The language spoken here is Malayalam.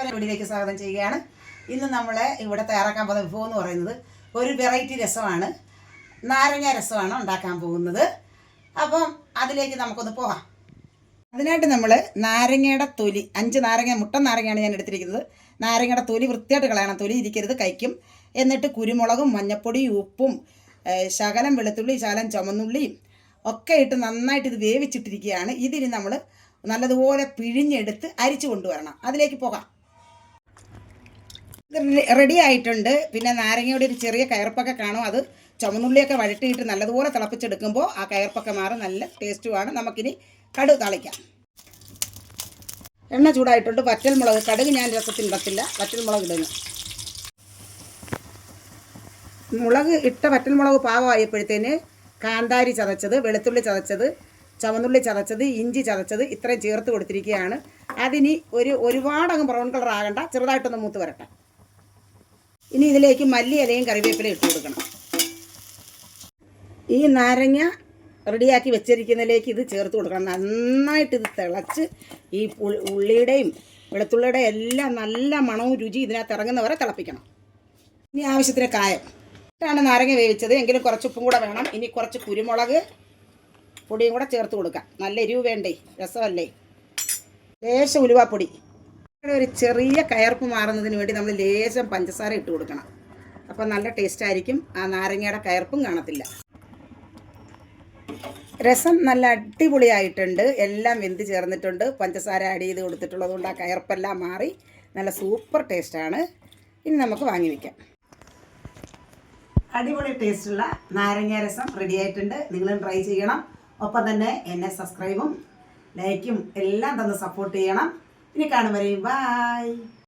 എല്ലാവരും വീട്ടിലേക്ക് സ്വാഗതം ചെയ്യുകയാണ്. ഇന്ന് നമ്മൾ ഇവിടെ തയ്യാറാക്കാൻ പോകുന്ന വിഭവം എന്ന് പറയുന്നത് ഒരു വെറൈറ്റി രസമാണ്. നാരങ്ങ രസമാണ് ഉണ്ടാക്കാൻ പോകുന്നത്. അപ്പം അതിലേക്ക് നമുക്കൊന്ന് പോകാം. അതിനായിട്ട് നമ്മൾ നാരങ്ങയുടെ തൊലി അഞ്ച് നാരങ്ങ മുട്ട നാരങ്ങയാണ് ഞാൻ എടുത്തിരിക്കുന്നത്. നാരങ്ങയുടെ തൊലി വൃത്തിയായിട്ട് കളയണം. തൊലി ഇരിക്കരുത് കഴിക്കും. എന്നിട്ട് കുരുമുളകും മഞ്ഞപ്പൊടിയും ഉപ്പും ശകലം വെളുത്തുള്ളി ശകലം ചുമന്നുള്ളിയും ഒക്കെ ഇട്ട് നന്നായിട്ട് ഇത് വേവിച്ചിട്ടിരിക്കുകയാണ്. ഇതിന് നമ്മൾ നല്ലതുപോലെ പിഴിഞ്ഞെടുത്ത് അരിച്ചു കൊണ്ടുവരണം. അതിലേക്ക് പോകാം. റെഡി ആയിട്ടുണ്ട്. പിന്നെ നാരങ്ങയുടെ ഒരു ചെറിയ കയർപ്പൊക്കെ കാണും. അത് ചുമന്നുള്ളിയൊക്കെ വഴട്ടിയിട്ട് നല്ലതുപോലെ തിളപ്പിച്ചെടുക്കുമ്പോൾ ആ കയർപ്പൊക്കെ മാറും. നല്ല ടേസ്റ്റുമാണ് നമുക്കിനി കടുക് തളിക്കാം. എണ്ണ ചൂടായിട്ടുണ്ട്. വറ്റൽമുളക് കടുക് ഞാൻ രസത്തിന് ഇടത്തില്ല. വറ്റൽമുളക് ഇടുന്നു. മുളക് ഇട്ട വറ്റൽമുളക് പാകമായപ്പോഴത്തേന് കാന്താരി ചതച്ചത് വെളുത്തുള്ളി ചതച്ചത് ചുവന്നുള്ളി ചതച്ചത് ഇഞ്ചി ചതച്ചത് ഇത്രയും ചേർത്ത് കൊടുത്തിരിക്കുകയാണ്. അതിനി ഒരു ഒരുപാടങ്ങ് ബ്രൗൺ കളർ ആകണ്ട. ചെറുതായിട്ടൊന്ന് മൂത്ത് വരട്ടെ. ഇനി ഇതിലേക്ക് മല്ലി ഇലയും കറിവേപ്പിലയും ഇട്ട് കൊടുക്കണം. ഈ നാരങ്ങ റെഡിയാക്കി വെച്ചിരിക്കുന്നതിലേക്ക് ഇത് ചേർത്ത് കൊടുക്കണം. നന്നായിട്ട് ഇത് തിളച്ച് ഈ ഉള്ളിയുടെയും വെളുത്തുള്ളിയുടെയും എല്ലാം നല്ല മണവും രുചി ഇതിനകത്ത് ഇറങ്ങുന്നവരെ തിളപ്പിക്കണം. ഇനി ആവശ്യത്തിന് കായം. ഇട്ടാണ് നാരങ്ങ വേവിച്ചത്. എങ്കിലും കുറച്ച് ഉപ്പും കൂടെ വേണം. ഇനി കുറച്ച് കുരുമുളക് പൊടിയും കൂടെ ചേർത്ത് കൊടുക്കാം. നല്ല എരിവ് വേണ്ടേ? രസമല്ലേ? ലേശം ഉലുവാപ്പൊടി. ഒരു ചെറിയ കയർപ്പ് മാറുന്നതിന് വേണ്ടി നമ്മൾ ലേശം പഞ്ചസാര ഇട്ട് കൊടുക്കണം. അപ്പോൾ നല്ല ടേസ്റ്റ് ആയിരിക്കും. ആ നാരങ്ങയുടെ കയർപ്പും കാണത്തില്ല. രസം നല്ല അടിപൊളിയായിട്ടുണ്ട്. എല്ലാം വെന്ത് ചേർന്നിട്ടുണ്ട്. പഞ്ചസാര ആഡ് ചെയ്ത് കൊടുത്തിട്ടുള്ളത് കൊണ്ട് ആ കയർപ്പെല്ലാം മാറി നല്ല സൂപ്പർ ടേസ്റ്റാണ് ഇനി നമുക്ക് വാങ്ങി വയ്ക്കാം അടിപൊളി ടേസ്റ്റുള്ള നാരങ്ങ രസം റെഡി ആയിട്ടുണ്ട്. നിങ്ങളും ട്രൈ ചെയ്യണം. ഒപ്പം തന്നെ എന്നെ സബ്സ്ക്രൈബും ലൈക്കും എല്ലാം തന്ന് സപ്പോർട്ട് ചെയ്യണം. ഇനി കാണും വരെയും. ബായ്